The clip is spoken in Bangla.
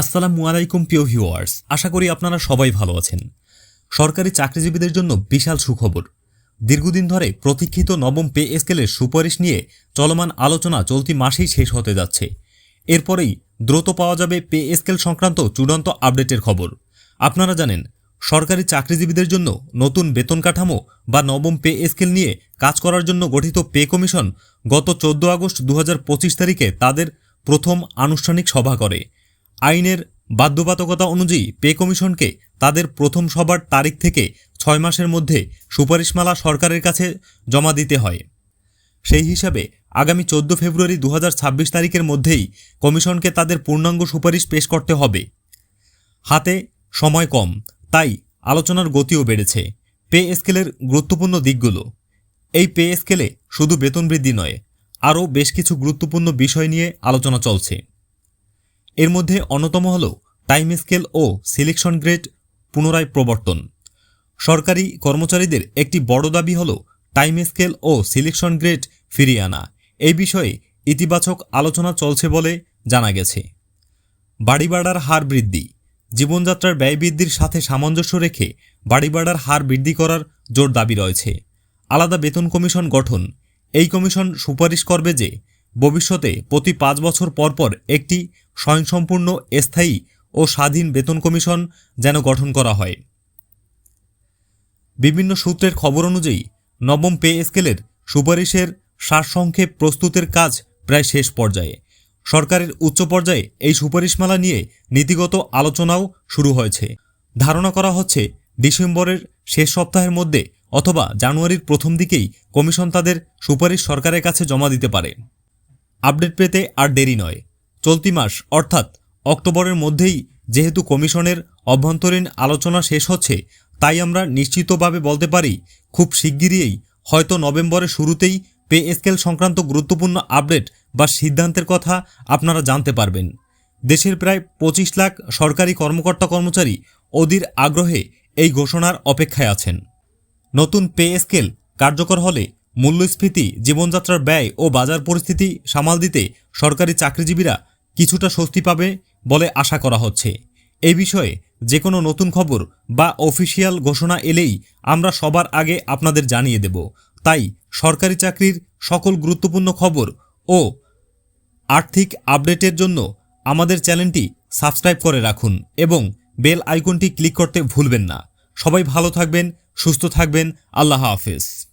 আসসালামু আলাইকুম, প্রিয় ভিউয়ার্স। আশা করি আপনারা সবাই ভালো আছেন। সরকারি চাকরিজীবীদের জন্য বিশাল সুখবর। দীর্ঘদিন ধরে প্রতীক্ষিত নবম পে স্কেলের সুপারিশ নিয়ে চলমান আলোচনা চলতি মাসেই শেষ হতে যাচ্ছে। এরপরেই দ্রুত পাওয়া যাবে পে স্কেল সংক্রান্ত চূড়ান্ত আপডেটের খবর। আপনারা জানেন, সরকারি চাকরিজীবীদের জন্য নতুন বেতন কাঠামো বা নবম পে স্কেল নিয়ে কাজ করার জন্য গঠিত পে কমিশন গত চোদ্দ আগস্ট দু হাজার পঁচিশ তারিখে তাদের প্রথম আনুষ্ঠানিক সভা করে। আইনের বাধ্যবাধকতা অনুযায়ী পে কমিশনকে তাদের প্রথম সভার তারিখ থেকে ছয় মাসের মধ্যে সুপারিশমালা সরকারের কাছে জমা দিতে হয়। সেই হিসাবে আগামী চোদ্দ ফেব্রুয়ারি দু হাজার ছাব্বিশ তারিখের মধ্যেই কমিশনকে তাদের পূর্ণাঙ্গ সুপারিশ পেশ করতে হবে। হাতে সময় কম, তাই আলোচনার গতিও বেড়েছে। পে স্কেলের গুরুত্বপূর্ণ দিকগুলো। এই পে স্কেলে শুধু বেতন বৃদ্ধি নয়, আরও বেশ কিছু গুরুত্বপূর্ণ বিষয় নিয়ে আলোচনা চলছে। এর মধ্যে অন্যতম হল টাইম স্কেল ও সিলেকশন গ্রেড পুনরায় প্রবর্তন। সরকারি কর্মচারীদের একটি বড় দাবি হল টাইম স্কেল ও সিলেকশন গ্রেড ফিরিয়ে আনা। এই বিষয়ে ইতিবাচক আলোচনা চলছে বলে জানা গেছে। বাড়ি ভাড়ার হার বৃদ্ধি। জীবনযাত্রার ব্যয় বৃদ্ধির সাথে সামঞ্জস্য রেখে বাড়ি ভাড়ার হার বৃদ্ধি করার জোর দাবি রয়েছে। আলাদা বেতন কমিশন গঠন। এই কমিশন সুপারিশ করবে যে ভবিষ্যতে প্রতি পাঁচ বছর পর পর একটি স্বয়ংসম্পূর্ণ, স্থায়ী ও স্বাধীন বেতন কমিশন যেন গঠন করা হয়। বিভিন্ন সূত্রের খবর অনুযায়ী, নবম পে স্কেলের সুপারিশের সারসংক্ষেপ প্রস্তুতের কাজ প্রায় শেষ পর্যায়ে। সরকারের উচ্চ পর্যায়ে এই সুপারিশমালা নিয়ে নীতিগত আলোচনাও শুরু হয়েছে। ধারণা করা হচ্ছে, ডিসেম্বরের শেষ সপ্তাহের মধ্যে অথবা জানুয়ারির প্রথম দিকেই কমিশন তাদের সুপারিশ সরকারের কাছে জমা দিতে পারে। আপডেট পেতে আর দেরি নয়। চলতি মাস, অর্থাৎ অক্টোবরের মধ্যেই যেহেতু কমিশনের অভ্যন্তরীণ আলোচনা শেষ হচ্ছে, তাই আমরা নিশ্চিতভাবে বলতে পারি, খুব শিগগিরই হয়তো নভেম্বরের শুরুতেই পে স্কেল সংক্রান্ত গুরুত্বপূর্ণ আপডেট বা সিদ্ধান্তের কথা আপনারা জানতে পারবেন। দেশের প্রায় পঁচিশ লাখ সরকারি কর্মকর্তা কর্মচারী অধীর আগ্রহে এই ঘোষণার অপেক্ষায় আছেন। নতুন পে স্কেল কার্যকর হলে মূল্যস্ফীতি, জীবনযাত্রার ব্যয় ও বাজার পরিস্থিতি সামাল দিতে সরকারি চাকরিজীবীরা কিছুটা স্বস্তি পাবে বলে আশা করা হচ্ছে। এই বিষয়ে যে কোনো নতুন খবর বা অফিসিয়াল ঘোষণা এলেই আমরা সবার আগে আপনাদের জানিয়ে দেব। তাই সরকারি চাকরির সকল গুরুত্বপূর্ণ খবর ও আর্থিক আপডেটের জন্য আমাদের চ্যানেলটি সাবস্ক্রাইব করে রাখুন এবং বেল আইকনটি ক্লিক করতে ভুলবেন না। সবাই ভালো থাকবেন, সুস্থ থাকবেন। আল্লাহ হাফেজ।